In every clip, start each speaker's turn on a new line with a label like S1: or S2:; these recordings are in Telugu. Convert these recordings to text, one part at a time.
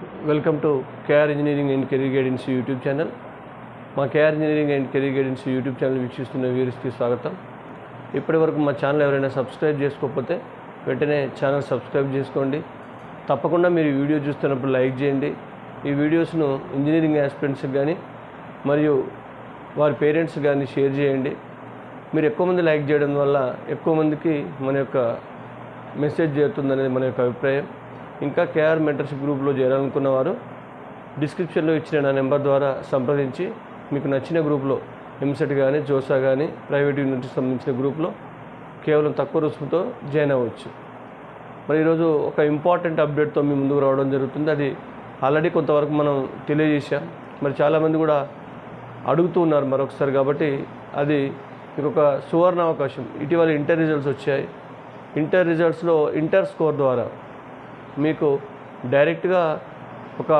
S1: Welcome to KR engineering and career guidance YouTube channel మా KR engineering and career guidance YouTube channel వీక్షిస్తున్న వ్యూవర్స్కి స్వాగతం. ఇప్పటి వరకు మా ఛానల్ ఎవరైనా సబ్స్క్రైబ్ చేసుకోకపోతే వెంటనే ఛానల్ సబ్స్క్రైబ్ చేసుకోండి. తప్పకుండా మీరు వీడియో చూస్తున్నప్పుడు లైక్ చేయండి. ఈ వీడియోస్ను ఇంజనీరింగ్ ఆస్పిరెంట్స్కి కానీ మరియు వారి పేరెంట్స్ కానీ షేర్ చేయండి. మీరు ఎక్కువ మంది లైక్ చేయడం వల్ల ఎక్కువ మందికి మన యొక్క మెసేజ్ చేరుతుందనేది మన యొక్క అభిప్రాయం. ఇంకా కేఆర్ మెంటర్షిప్ గ్రూప్లో చేరాలనుకున్న వారు డిస్క్రిప్షన్లో ఇచ్చిన నా నెంబర్ ద్వారా సంప్రదించి మీకు నచ్చిన గ్రూప్లో ఎంసెట్ కానీ జోసా కానీ ప్రైవేట్ యూనివర్సిటీకి సంబంధించిన గ్రూప్లో కేవలం తక్కువ రుసుముతో జాయిన్ అవ్వచ్చు. మరి ఈరోజు ఒక ఇంపార్టెంట్ అప్డేట్తో మీ ముందుకు రావడం జరుగుతుంది. అది ఆల్రెడీ కొంతవరకు మనం తెలియజేశాం. మరి చాలామంది కూడా అడుగుతూ ఉన్నారు మరొకసారి కాబట్టి అది మీకు ఒక సువర్ణ అవకాశం ఇటీవల ఇంటర్ రిజల్ట్స్ వచ్చాయి. ఇంటర్ రిజల్ట్స్లో ఇంటర్ స్కోర్ ద్వారా మీకు డైరెక్ట్గా ఒక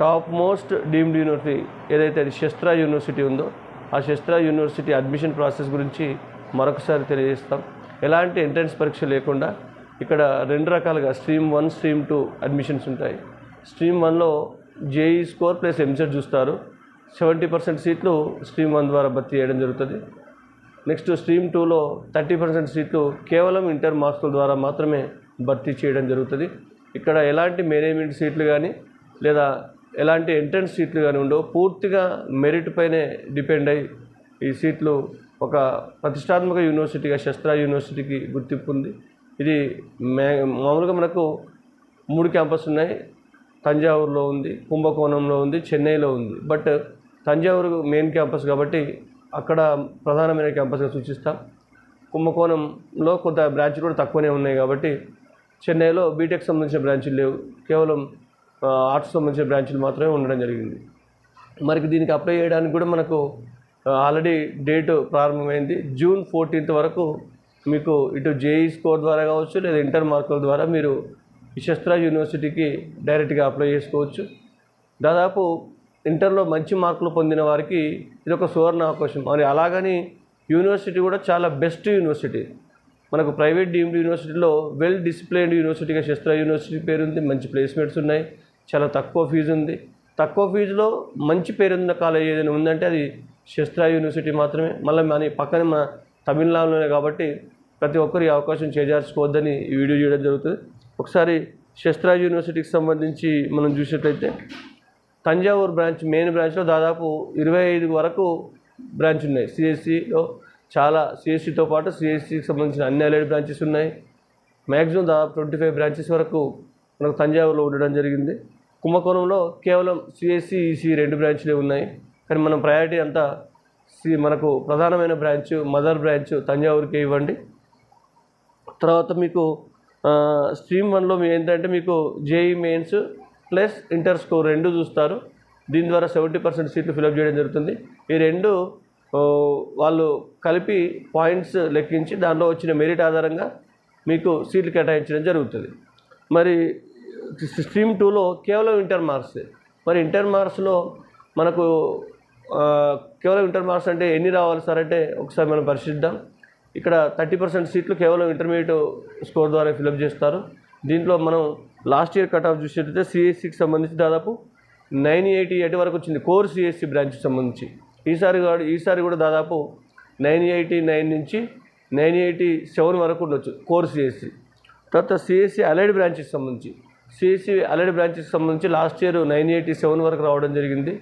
S1: టాప్ మోస్ట్ డీమ్డ్ యూనివర్సిటీ ఏదైతే అది శస్త్ర యూనివర్సిటీ ఉందో ఆ శస్త్ర యూనివర్సిటీ అడ్మిషన్ ప్రాసెస్ గురించి మరొకసారి తెలియజేస్తాం. ఎలాంటి ఎంట్రన్స్ పరీక్ష లేకుండా ఇక్కడ రెండు రకాలుగా stream one stream two admissions ఉంటాయి. స్ట్రీమ్ వన్లో జేఈ స్కోర్ ప్లస్ ఎంసెట్ చూస్తారు. సెవెంటీ పర్సెంట్ సీట్లు స్ట్రీమ్ వన్ ద్వారా భర్తీ చేయడం జరుగుతుంది. నెక్స్ట్ స్ట్రీమ్ టూలో థర్టీ పర్సెంట్ సీట్లు కేవలం ఇంటర్ మార్క్స్ల ద్వారా మాత్రమే భర్తీ చేయడం జరుగుతుంది. ఇక్కడ ఎలాంటి మేనేజ్మెంట్ సీట్లు కానీ లేదా ఎలాంటి ఎంట్రన్స్ సీట్లు కానీ ఉండవు. పూర్తిగా మెరిట్ పైనే డిపెండ్ అయ్యి ఈ సీట్లు ఒక ప్రతిష్టాత్మక యూనివర్సిటీగా శస్త్ర యూనివర్సిటీకి గుర్తింపు ఉంది. ఇది మే మామూలుగా మనకు మూడు క్యాంపస్ ఉన్నాయి. తంజావూరులో ఉంది కుంభకోణంలో ఉంది చెన్నైలో ఉంది. బట్ తంజావూరు మెయిన్ క్యాంపస్ కాబట్టి అక్కడ ప్రధానమైన క్యాంపస్గా సూచిస్తాం. కుంభకోణంలో కొంత బ్రాంచ్లు కూడా తక్కువనే ఉన్నాయి కాబట్టి చెన్నైలో బీటెక్ సంబంధించిన బ్రాంచీలు లేవు. కేవలం ఆర్ట్స్ సంబంధించిన బ్రాంచీలు మాత్రమే ఉండడం జరిగింది. మరి దీనికి అప్లై చేయడానికి కూడా మనకు ఆల్రెడీ డేట్ ప్రారంభమైంది. జూన్ ఫోర్టీన్త్ వరకు మీకు ఇటు జేఈ స్కోర్ ద్వారా కావచ్చు లేదా ఇంటర్ మార్కుల ద్వారా మీరు ఈ యూనివర్సిటీకి డైరెక్ట్గా అప్లై చేసుకోవచ్చు. దాదాపు ఇంటర్లో మంచి మార్కులు పొందిన వారికి ఇది ఒక సువర్ణ అవకాశం. మరి అలాగని యూనివర్సిటీ కూడా చాలా బెస్ట్ యూనివర్సిటీ. మనకు ప్రైవేట్ డీమ్డ్ యూనివర్సిటీలో వెల్ డిసిప్లైన్డ్ యూనివర్సిటీగా శస్త్ర యూనివర్సిటీ పేరు ఉంది మంచి ప్లేస్మెంట్స్ ఉన్నాయి చాలా తక్కువ ఫీజు ఉంది. తక్కువ ఫీజులో మంచి పేరున్న కాలేజ్ ఏదైనా ఉందంటే అది శస్త్ర యూనివర్సిటీ మాత్రమే. మళ్ళీ మన పక్కన మన తమిళనాడులోనే కాబట్టి ప్రతి ఒక్కరు ఈ అవకాశం చేజార్చుకోవద్దని ఈ వీడియో చేయడం జరుగుతుంది. ఒకసారి శస్త్ర యూనివర్సిటీకి సంబంధించి మనం చూసినట్లయితే తంజావూరు బ్రాంచ్ మెయిన్ బ్రాంచ్లో దాదాపు ఇరవై ఐదు వరకు బ్రాంచ్ ఉన్నాయి. సిఎస్సిలో చాలా సిఎస్సితో పాటు సిఎస్సికి సంబంధించిన అన్ని అలైడ్ బ్రాంచెస్ ఉన్నాయి. మ్యాక్సిమం దాదాపు ట్వంటీ ఫైవ్ బ్రాంచెస్ వరకు మనకు తంజావూరులో ఉండడం జరిగింది. కుంభకోణంలో కేవలం సిఎస్సి ఈసీ రెండు బ్రాంచ్లే ఉన్నాయి. కానీ మనం ప్రయారిటీ అంతా సి మనకు ప్రధానమైన బ్రాంచ్ మదర్ బ్రాంచ్ తంజావూరుకే ఇవ్వండి. తర్వాత మీకు స్ట్రీమ్ వన్లో మీ ఏంటంటే మీకు JEE mains plus inter score రెండు చూస్తారు. దీని ద్వారా సెవెంటీ పర్సెంట్ సీట్లు ఫిలప్ చేయడం జరుగుతుంది. ఈ రెండు వాళ్ళు కలిపి పాయింట్స్ లెక్కించి దానిలో వచ్చిన మెరిట్ ఆధారంగా మీకు సీట్లు కేటాయించడం జరుగుతుంది. మరి స్ట్రీమ్ టూలో కేవలం ఇంటర్ మార్క్స్. మరి ఇంటర్ మార్క్స్లో మనకు కేవలం ఇంటర్ మార్క్స్ అంటే ఎన్ని రావాలి సార్ అంటే ఒకసారి మనం పరిశీలిద్దాం. ఇక్కడ థర్టీ పర్సెంట్ సీట్లు కేవలం ఇంటర్మీడియట్ స్కోర్ ద్వారా ఫిలప్ చేస్తారు. దీంట్లో మనం లాస్ట్ ఇయర్ కట్ ఆఫ్ చూసేటైతే సిఎస్సికి సంబంధించి దాదాపు నైన్ ఎయిటీ ఎయిట్ వరకు వచ్చింది. కోర్ సిఎస్సి బ్రాంచ్కి సంబంధించి. ఈసారి ఈసారి కూడా దాదాపు నైన్ ఎయిటీ నైన్ నుంచి నైన్ ఎయిటీ సెవెన్ వరకు ఉండొచ్చు కోర్ సిఎస్సి తర్వాత సిఎస్సి అలైడ్ బ్రాంచెస్ సంబంధించి. సిఎస్సి అలైడ్ బ్రాంచెస్ సంబంధించి last year nine eighty seven వరకు రావడం జరిగింది.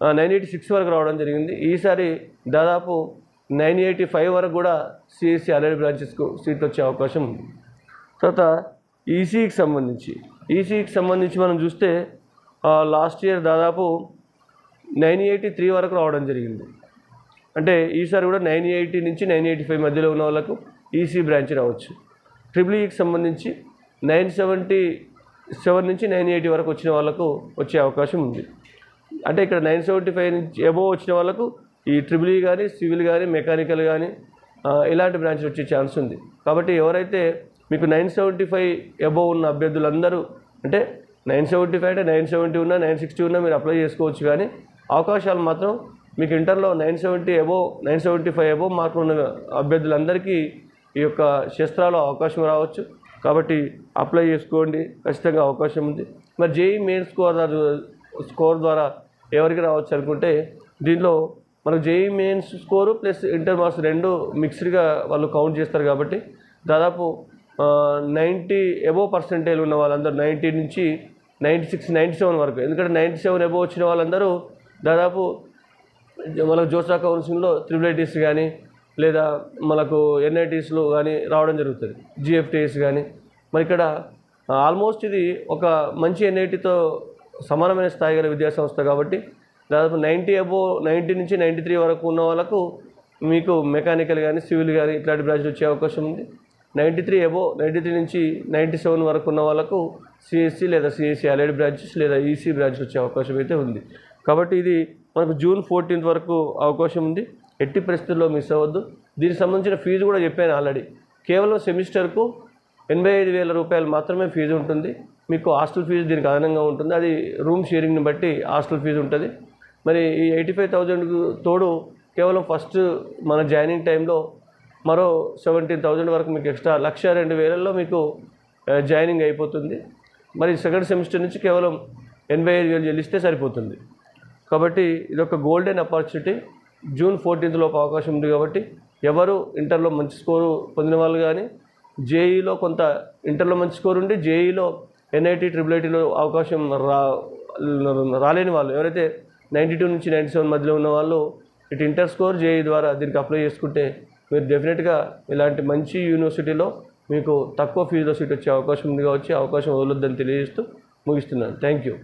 S1: నైన్ ఎయిటీ సిక్స్ వరకు రావడం జరిగింది. ఈసారి దాదాపు నైన్ ఎయిటీ ఫైవ్ వరకు కూడా సిఎస్సి అలైడ్ బ్రాంచెస్కు సీట్లు వచ్చే అవకాశం ఉంది. తర్వాత ఈసీకి సంబంధించి. ఈసీకి సంబంధించి మనం చూస్తే లాస్ట్ ఇయర్ దాదాపు నైన్ ఎయిటీ త్రీ వరకు రావడం జరిగింది. అంటే ఈసారి కూడా నైన్ ఎయిటీ నుంచి నైన్ ఎయిటీ ఫైవ్ మధ్యలో ఉన్న వాళ్ళకు ఈసీ బ్రాంచ్ రావచ్చు. ట్రిపుల్ ఈకి సంబంధించి నైన్ సెవెంటీ సెవెన్ నుంచి నైన్ ఎయిటీ వరకు వచ్చిన వాళ్ళకు వచ్చే అవకాశం ఉంది. అంటే ఇక్కడ నైన్ సెవెంటీ ఫైవ్ నుంచి ఎబో వచ్చిన వాళ్ళకు ఈ ట్రిపుల్ ఈ కానీ సివిల్ కానీ మెకానికల్ కానీ ఇలాంటి బ్రాంచ్లు వచ్చే ఛాన్స్ ఉంది. కాబట్టి ఎవరైతే మీకు నైన్ సెవెంటీ ఫైవ్ ఎబో ఉన్న అభ్యర్థులందరూ అంటే నైన్ సెవెంటీ ఫైవ్ అంటే నైన్ సెవెంటీ ఉన్నా నైన్ సిక్స్టీ ఉన్నా మీరు అప్లై చేసుకోవచ్చు కానీ అవకాశాలు మాత్రం మీకు ఇంటర్లో nine seventy above nine seventy five above మార్కులు ఉన్న అభ్యర్థులందరికీ ఈ యొక్క శస్త్రాలు అవకాశం రావచ్చు. కాబట్టి అప్లై చేసుకోండి. ఖచ్చితంగా అవకాశం ఉంది. మరి జేఈ మెయిన్ స్కోర్ స్కోర్ ద్వారా ఎవరికి రావచ్చు అనుకుంటే దీనిలో మనకు JEE mains score plus inter marks రెండు మిక్స్డ్గా వాళ్ళు కౌంట్ చేస్తారు కాబట్టి దాదాపు నైంటీ ఎబో పర్సెంటేజ్ ఉన్న వాళ్ళందరూ నైంటీ నుంచి నైంటీ సిక్స్ నైంటీ సెవెన్ వరకు. ఎందుకంటే నైంటీ సెవెన్ ఎబో వచ్చిన వాళ్ళందరూ దాదాపు మనకు జోసా కౌన్సిలింగ్లో త్రిబుల్ ఐటీస్ కానీ లేదా మనకు ఎన్ఐటీస్లో కానీ రావడం జరుగుతుంది. జిఎఫ్టీఎస్ కానీ మరి ఇక్కడ ఆల్మోస్ట్ ఇది ఒక మంచి ఎన్ఐటీతో సమానమైన స్థాయి గల విద్యా సంస్థ కాబట్టి దాదాపు నైంటీ అబో నైంటీ నుంచి నైంటీ త్రీ వరకు ఉన్న వాళ్ళకు మీకు మెకానికల్ కానీ సివిల్ కానీ ఇట్లాంటి బ్రాంచ్లు వచ్చే అవకాశం ఉంది. Ninety three above ninety three నుంచి నైంటీ సెవెన్ వరకు ఉన్న వాళ్ళకు సిఎస్సి లేదా సిఎస్సి అలైడ్ బ్రాంచెస్ లేదా ఈసీ బ్రాంచ్ వచ్చే అవకాశం అయితే ఉంది. కాబట్టి ఇది మనకు జూన్ ఫోర్టీన్త్ వరకు అవకాశం ఉంది. ఎట్టి పరిస్థితుల్లో మిస్ అవ్వద్దు. దీనికి సంబంధించిన ఫీజు కూడా చెప్పాను ఆల్రెడీ. కేవలం సెమిస్టర్కు ఎనభై ఐదు వేల రూపాయలు మాత్రమే ఫీజు ఉంటుంది. మీకు హాస్టల్ ఫీజు దీనికి అదనంగా ఉంటుంది. అది రూమ్ షేరింగ్ని బట్టి హాస్టల్ ఫీజు ఉంటుంది. మరి ఈ ఎయిటీ ఫైవ్ థౌజండ్కు తోడు కేవలం ఫస్ట్ మన జాయినింగ్ టైంలో మరో సెవెంటీన్ థౌజండ్ వరకు మీకు ఎక్స్ట్రా లక్ష రెండు వేలలో మీకు జాయినింగ్ అయిపోతుంది. మరి సెకండ్ సెమిస్టర్ నుంచి కేవలం ఎనభై ఐదు వేలు చెల్లిస్తే సరిపోతుంది. కాబట్టి ఇది ఒక గోల్డెన్ ఆపర్చునిటీ జూన్ ఫోర్టీన్త్ లోపు అవకాశం ఉంది కాబట్టి ఎవరు ఇంటర్లో మంచి స్కోరు పొందిన వాళ్ళు కానీ జేఈలో కొంత ఇంటర్లో మంచి స్కోర్ ఉండి జేఈలో ఎన్ఐటి ట్రిపుల్ ఐటీలో అవకాశం రా రాలేని వాళ్ళు. ఎవరైతే నైంటీ టూ నుంచి నైంటీ సెవెన్ మధ్యలో ఉన్న వాళ్ళు ఇటు ఇంటర్ స్కోర్ జేఈ ద్వారా దీనికి అప్లై చేసుకుంటే మీరు డెఫినెట్గా ఇలాంటి మంచి యూనివర్సిటీలో మీకు తక్కువ ఫీజులో సీట్ వచ్చే అవకాశం ఉంది కావచ్చు అవకాశం వదలొద్దని తెలియజేస్తూ ముగిస్తున్నాను. Thank you